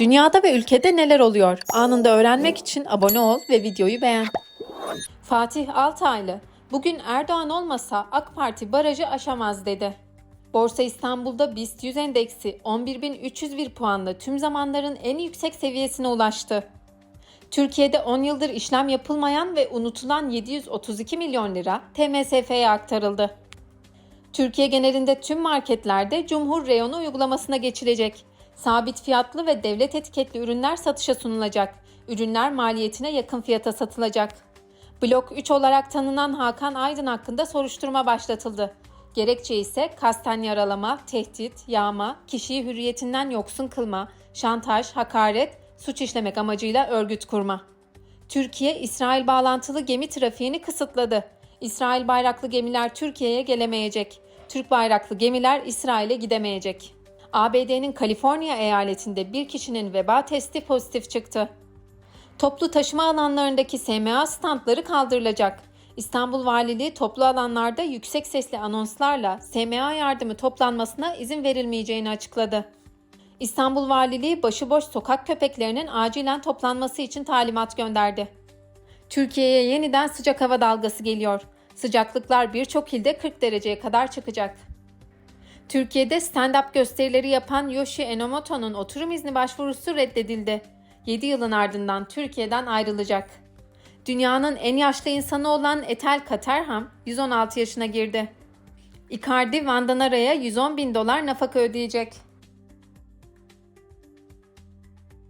Dünyada ve ülkede neler oluyor? Anında öğrenmek için abone ol ve videoyu beğen. Fatih Altaylı, bugün Erdoğan olmasa AK Parti barajı aşamaz dedi. Borsa İstanbul'da BIST 100 endeksi 11.301 puanla tüm zamanların en yüksek seviyesine ulaştı. Türkiye'de 10 yıldır işlem yapılmayan ve unutulan 732 milyon lira TMSF'ye aktarıldı. Türkiye genelinde tüm marketlerde Cumhur Reyonu uygulamasına geçilecek. Sabit fiyatlı ve devlet etiketli ürünler satışa sunulacak. Ürünler maliyetine yakın fiyata satılacak. Blok 3 olarak tanınan Hakan Aydın hakkında soruşturma başlatıldı. Gerekçe ise kasten yaralama, tehdit, yağma, kişiyi hürriyetinden yoksun kılma, şantaj, hakaret, suç işlemek amacıyla örgüt kurma. Türkiye, İsrail bağlantılı gemi trafiğini kısıtladı. İsrail bayraklı gemiler Türkiye'ye gelemeyecek. Türk bayraklı gemiler İsrail'e gidemeyecek. ABD'nin Kaliforniya eyaletinde bir kişinin veba testi pozitif çıktı. Toplu taşıma alanlarındaki SMA standları kaldırılacak. İstanbul Valiliği toplu alanlarda yüksek sesli anonslarla SMA yardımı toplanmasına izin verilmeyeceğini açıkladı. İstanbul Valiliği başıboş sokak köpeklerinin acilen toplanması için talimat gönderdi. Türkiye'ye yeniden sıcak hava dalgası geliyor. Sıcaklıklar birçok ilde 40 dereceye kadar çıkacak. Türkiye'de stand-up gösterileri yapan Yoshi Enomoto'nun oturum izni başvurusu reddedildi. 7 yılın ardından Türkiye'den ayrılacak. Dünyanın en yaşlı insanı olan Etel Katerham 116 yaşına girdi. Icardi Vandanara'ya 110 bin dolar nafaka ödeyecek.